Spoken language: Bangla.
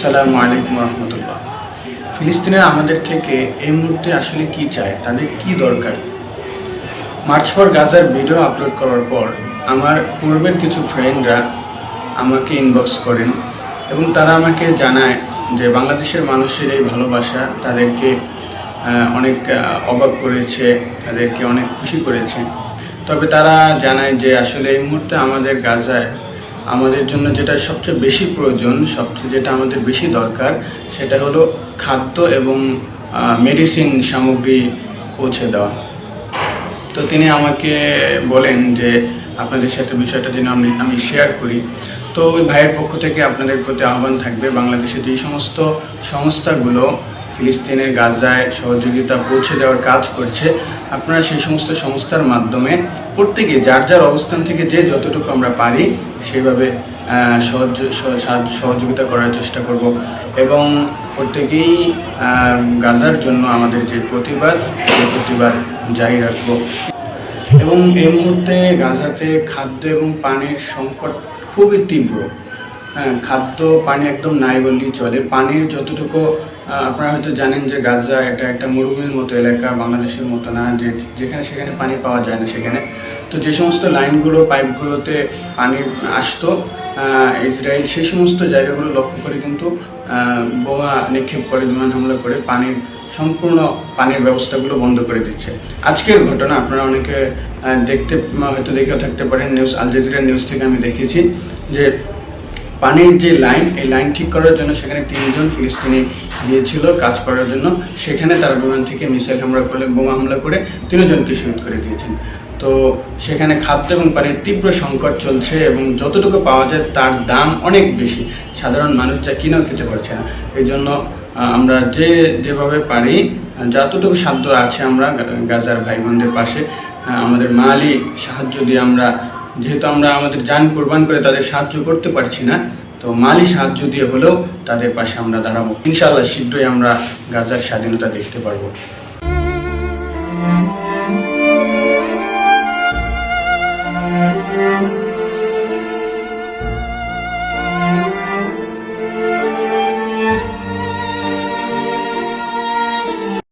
আসসালামু আলাইকুম রহমতুল্লাহ। ফিলিস্তিনের আমাদের থেকে এই মুহূর্তে আসলে কি চায়, তাদের কি দরকার? মার্চ ফর গাজার ভিডিও আপলোড করার পর আমার পূর্বের কিছু ফ্রেন্ডরা আমাকে ইনবক্স করেন এবং তারা আমাকে জানায় যে বাংলাদেশের মানুষের এই ভালোবাসা তাদেরকে অনেক অবাক করেছে, তাদেরকে অনেক খুশি করেছে। তবে তারা জানায় যে আসলে এই মুহূর্তে আমাদের গাজায় আমাদের জন্য যেটা সবচেয়ে বেশি প্রয়োজন, সবচেয়ে যেটা আমাদের বেশি দরকার, সেটা হলো খাদ্য এবং মেডিসিন সামগ্রী পৌঁছে দেওয়া। তো তিনি আমাকে বলেন যে আপনাদের সাথে বিষয়টা যেন আমি আমি শেয়ার করি। তো ওই ভাইয়ের পক্ষ থেকে আপনাদের প্রতি আহ্বান থাকবে বাংলাদেশে যে সমস্ত সংস্থাগুলো ফিলিস্তিনের গাজায় সহযোগিতা পৌঁছে দেওয়ার কাজ করছে। আপনারা সেই সমস্ত সংস্থার মাধ্যমে প্রত্যেকে যার যার অবস্থান থেকে যে যতটুকু আমরা পারি সেইভাবে সহযোগিতা করার চেষ্টা করব। এবং প্রত্যেকেই গাজার জন্য আমাদের যে প্রতিবাদ, সেই প্রতিবাদ জারি রাখব। এবং এই মুহূর্তে গাজাতে খাদ্য এবং পানির সংকট খুবই তীব্র। হ্যাঁ খাদ্য, পানি একদম নাই বললেই চলে। পানির যতটুকু আপনারা হয়তো জানেন যে গাজা এটা একটা মরুভূমির মতো এলাকা, বাংলাদেশের মতো না, যে যেখানে সেখানে পানি পাওয়া যায় না সেখানে। তো যে সমস্ত লাইনগুলো, পাইপগুলোতে পানি আসতো ইসরায়েল সেই সমস্ত জায়গাগুলো লক্ষ্য করে কিন্তু বোমা নিক্ষেপ করে, বিমান হামলা করে পানির সম্পূর্ণ পানির ব্যবস্থাগুলো বন্ধ করে দিচ্ছে। আজকের ঘটনা আপনারা অনেকে দেখতে, হয়তো দেখেও থাকতে পারেন, নিউজ, আল জাজিরা নিউজ থেকে আমি দেখেছি যে পানির যে লাইন, এই লাইন ঠিক করার জন্য সেখানে তিনজন ফিলিস্তিনি গিয়েছিল কাজ করার জন্য। সেখানে তারা বিমান থেকে মিসাইল হামলা করে বোমা হামলা করে তিনজনকে শহীদ করে দিয়েছেন। তো সেখানে খাদ্য এবং পানির তীব্র সংকট চলছে এবং যতটুকু পাওয়া যায় তার দাম অনেক বেশি। সাধারণ মানুষ যা কিনেও খেতে পারছে না। এই জন্য আমরা যে যেভাবে পারি, যতটুকু সাধ্য আছে আমরা গাজার ভাই বোনদের পাশে আমাদের মালি সাহায্য দিয়ে আমরা যেহেতু আমরা আমাদের যান কোরবান করে তাদের সাহায্য করতে পারছি না, তো মালি সাহায্য দিয়ে হলেও তাদের পাশে আমরা দাঁড়াবো। ইনশাআল্লাহ শীঘ্রই আমরা গাজার স্বাধীনতা দেখতে পারব।